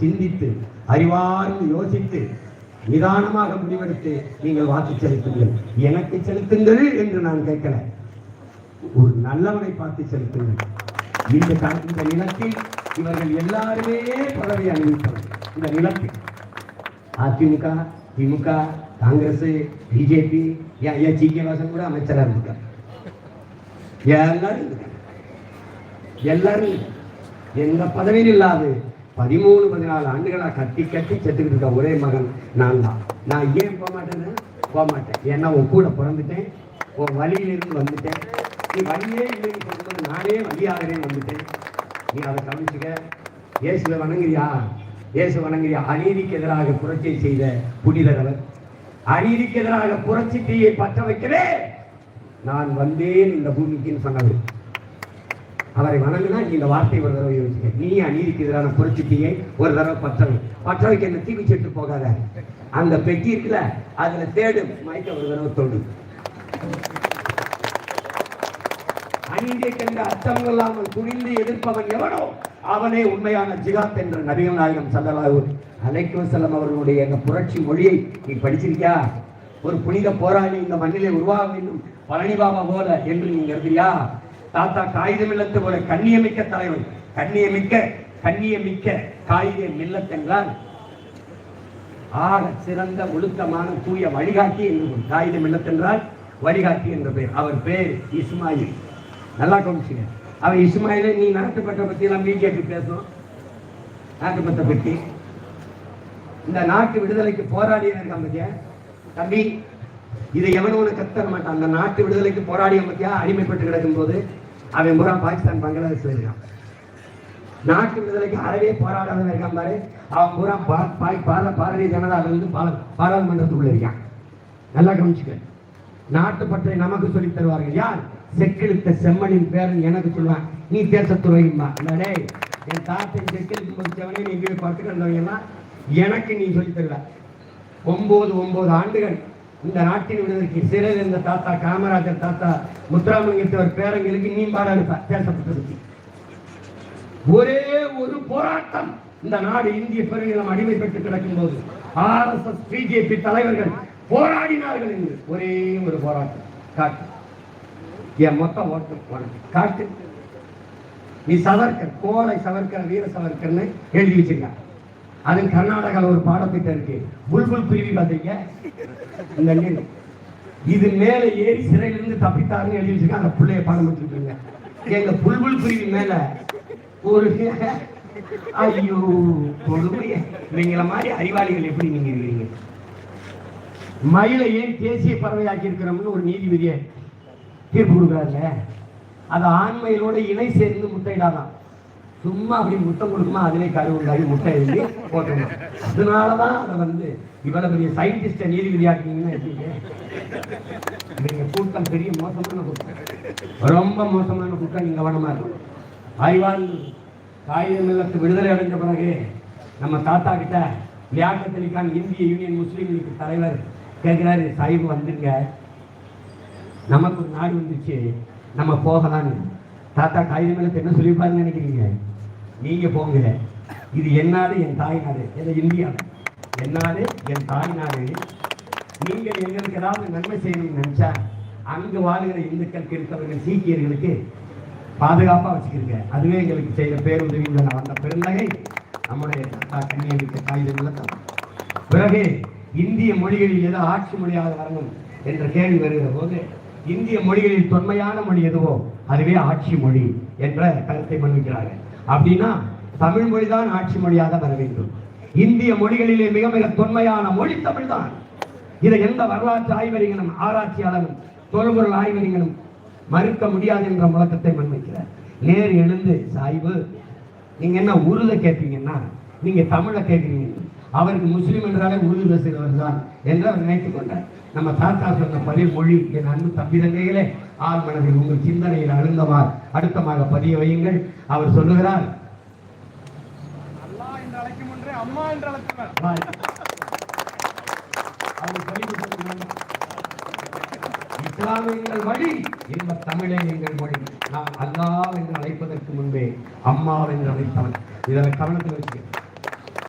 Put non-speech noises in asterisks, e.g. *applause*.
சிந்தித்து அறிவார்ந்து யோசித்து நிதானமாக முடிவெடுத்து நீங்கள் வாக்கு செலுத்துங்கள். எனக்கு செலுத்துங்கள் என்று நான் கேட்கல. ஒரு நல்லவனை பார்த்து செலுத்துங்கள். இந்த இந்த நிலத்தில் இவர்கள் எல்லாருமே பதவி அணிவித்தவர்கள் இந்த நிலத்தில். அதிமுக திமுக காங்கிரஸ் பிஜேபி ஏன் ஜி கே வாசன் கூட அமைச்சராக இருந்திருக்காரு. எல்லாரும் எல்லாரும் எந்த பதவியும் இல்லாது பதிமூணு பதினாலு ஆண்டுகளாக கட்டி கட்டி செத்துக்கிட்டு இருக்க ஒரே மகன் நான் தான் நான் ஏன் போக மாட்டேன்னு? போக மாட்டேன். ஏன்னா உன் கூட பிறந்துட்டேன். உன் வழியிலிருந்து வந்துட்டேன். நீ வழியே இல்லைன்னு சொல்லும்போது நானே வழியாகவே வந்துட்டேன். நீ அதை கவனிச்சுக்க. இயேசுவை வணங்குறியா? இயேசு வணங்குறியா? அநீதிக்கு எதிராக புரட்சி செய்த புனிதர் அவர். அநீதிக்கு எதிராக புரட்சி தீயை பற்ற வைக்கவே நான் வந்தேன் இந்த பூமிக்குன்னு சொன்னவர். அவரை வணங்கினா நீ இந்த வார்த்தை ஒரு தடவை யோசிக்க. நீ அநீதிக்கு எதிரான பொறிச்சுட்டியை ஒரு தடவை பற்றவை பற்றவைக்கு என்ன தீவி செட்டு போகாத. அந்த பெட்டி இருக்குல்ல அதுல தேடு. மயக்க ஒரு தடவை தோண்டும் அநீதியை கண்டு அச்சம் இல்லாமல் துணிந்து எதிர்ப்பவன் எவனோ அவனே உண்மையான ஜிகாத் என்ற நபிகள் நாயகம் சல்லல்லாஹு அலைஹி செல்லம் அவர்களுடைய அந்த புரட்சி மொழியை நீ படிச்சிருக்கியா? ஒரு புனித போராளி இந்த மண்ணிலே உருவாக வேண்டும். பழனிபாபா போல என்று நீ இருக்கிறியா தாத்தா காகிதம் மில்லத்து போல கண்ணியமிக்க தலைவர் கண்ணியமிக்க கண்ணியமிக்க காகித மில்லத் ஆக சிறந்த ஒழுக்கமான தூய வழிகாட்டி என்று காகிதம் காகித வழிகாட்டி என்ற பெயர். அவர் பேர் இஸ்மாயில். நல்லா கவனிச்சுங்க. அவர் இஸ்மாயிலே நீ நாட்டுப்பட்ட பத்தி எல்லாம் பிஜேபி பேசணும் நாட்டுப்பட்ட பற்றி இந்த நாட்டு விடுதலைக்கு போராடிய பத்தியா? தம்பி இதை எவனும் உனக்கு கத்தர மாட்டான் அந்த நாட்டு விடுதலைக்கு போராடிய பத்தியா? அடிமைப்பட்டு கிடக்கும் போது அவன் பூரா பாகிஸ்தான் பங்களாதேஷ்ல இருக்கான். நாட்டு விடுதலைக்கு அறவே போராடாதவன் இருக்கான் பாரு. அவன் பூரா பா- பா- பாரதிய ஜனதால இருந்து பாராளுமன்றத்துக்குள்ள இருக்கான். நல்லா கவனிச்சுக்க. நாட்டுப்பற்றை நமக்கு சொல்லித் தருவார்கள். யார்? செக்கெழுத்த செம்மனின் பேரன் எனக்கு சொல்லுவான். நீ தேசத்துறையுமா டேய் என் தாத்தை செக்கெழுத்து செவனே நீ வீடு பார்த்துட்டு பட்டுக்கிறவங்க எனக்கு நீ சொல்லித் தருவ ஒன்பது ஒன்பது ஆண்டுகள் இந்த நாட்டின் விடுதலைக்கு சிறையில் இருந்த தாத்தா காமராஜர் தாத்தா முத்துராமலிங்கத்தவர் பேரங்களுக்கு நீ பாராளுப்ப தேசப்பட்டிருக்கு ஒரே ஒரு போராட்டம். இந்த நாடு இந்திய பெருநிலம் அடிமைப்பட்டு கிடக்கும் போது ஆர்எஸ்எஸ் பிஜேபி தலைவர்கள் போராடினார்கள் என்று ஒரே ஒரு போராட்டம். காட்டு. என் மொத்த ஓட்டம் உனக்கு காட்டு. நீ சவர்கர் கோலை சவர்கர் வீர சவர்கர்னு எழுதி வச்சிருக்கான் அது கர்நாடகால ஒரு பாடத்திட்டம் இருக்கு. புல்புல் குருவி பார்த்தீங்க? இந்த இது மேல ஏறி சிறையிலிருந்து தப்பித்தாருன்னு எழுதி அந்த பிள்ளைய பாடம் வச்சிருக்கீங்க எங்க புல்புல் குருவி மேல ஒரு *laughs* ஐயோ கொடுமைய. இவங்கள மாதிரி அறிவாளிகள் எப்படி நீங்க இருக்கிறீங்க? மயிலை ஏன் தேசிய பறவையாக்கி இருக்கிறோம்னு ஒரு நீதிபதியை தீர்ப்பு கொடுக்குறாருங்க. அது ஆண்மையிலோட இணை சேர்ந்து முட்டையிடாதான். சும்மா அப்படி முட்டை கொடுக்குமா? அதிலே கரு உண்டாகி முட்டை எழுதி போட்டுருணும் அதனாலதான் அதை வந்து இவ்வளவு பெரிய சயின்டிஸ்ட நீதிபதியாக்கீங்கன்னு எப்படிங்க எப்படி? கூட்டம் பெரிய மோசமான கூட்டம். ரொம்ப மோசமான கூட்டம் நீங்க கவனமா இருக்கும் ஆய்வால் காகித நிலத்து விடுதலை அடைஞ்ச பிறகு நம்ம தாத்தா கிட்ட வியாக்க அலி இந்திய யூனியன் முஸ்லீம் லீக் தலைவர் கேட்கிறாரு சாஹிப் வந்துருங்க. நமக்கு ஒரு நாடு வந்துச்சு. நம்ம போகலான்னு. தாத்தா காகித நிலத்தை என்ன சொல்லியிருப்பாருன்னு நினைக்கிறீங்க? நீங்கள் போங்க. இது என்னாடு என் தாய் நாடு. இது இந்தியா? என்னாடு என் தாய் நாடு. நீங்கள் எங்களுக்கு ஏதாவது நன்மை செய்யணும்னு நினச்சா அங்கு வாழுகிற இந்துக்கள் கிறிஸ்தவர்கள் சீக்கியர்களுக்கு பாதுகாப்பாக வச்சுக்கிறீங்க அதுவே எங்களுக்கு செய்த பேருதவி வந்த பெருந்தகை நம்முடைய தாத்தா கன்னியமிக்க காகித நிலத்தம் பிறகு இந்திய மொழிகளில் எதோ ஆட்சி மொழியாக வரணும் என்ற கேள்வி வருகிற போது இந்திய மொழிகளில் தொன்மையான மொழி எதுவோ அதுவே ஆட்சி மொழி என்ற கருத்தை மன்னிக்கிறார்கள் அப்படின்னா தமிழ் மொழிதான் ஆட்சி மொழியாக வர வேண்டும். இந்திய மொழிகளிலே மிக மிக தொன்மையான மொழி தமிழ் தான் இதை எந்த வரலாற்று ஆய்வறிஞனும் ஆராய்ச்சியாளரும் தொல்பொருள் ஆய்வறிஞனும் மறுக்க முடியாது என்ற முழக்கத்தை முன்வைக்கிறார். நேர் எழுந்து சாய்வு. நீங்க என்ன உருதை கேட்பீங்கன்னா நீங்க தமிழை கேட்குறீங்க. அவருக்கு முஸ்லீம் என்றாலே உருது பேசுகிறவர் தான் என்று அவர் நினைத்துக் கொண்டார். நம்ம தாத்தா சொன்ன பதில் மொழி. என் அன்பு தம்பிதங்கைகளே ஆள் மனதில் உங்கள் சிந்தனையில் அழுந்தமார் அடுத்தமாக பதிய வையுங்கள். அவர் சொல்லுகிறார் இஸ்லாம் எங்கள் வழி இன்ப தமிழே எங்கள் மொழி. நான் அல்லாஹ் என்று அழைப்பதற்கு முன்பே அம்மா என்று அழைத்தவன். இதில் கவனத்தில் வச்சுக்க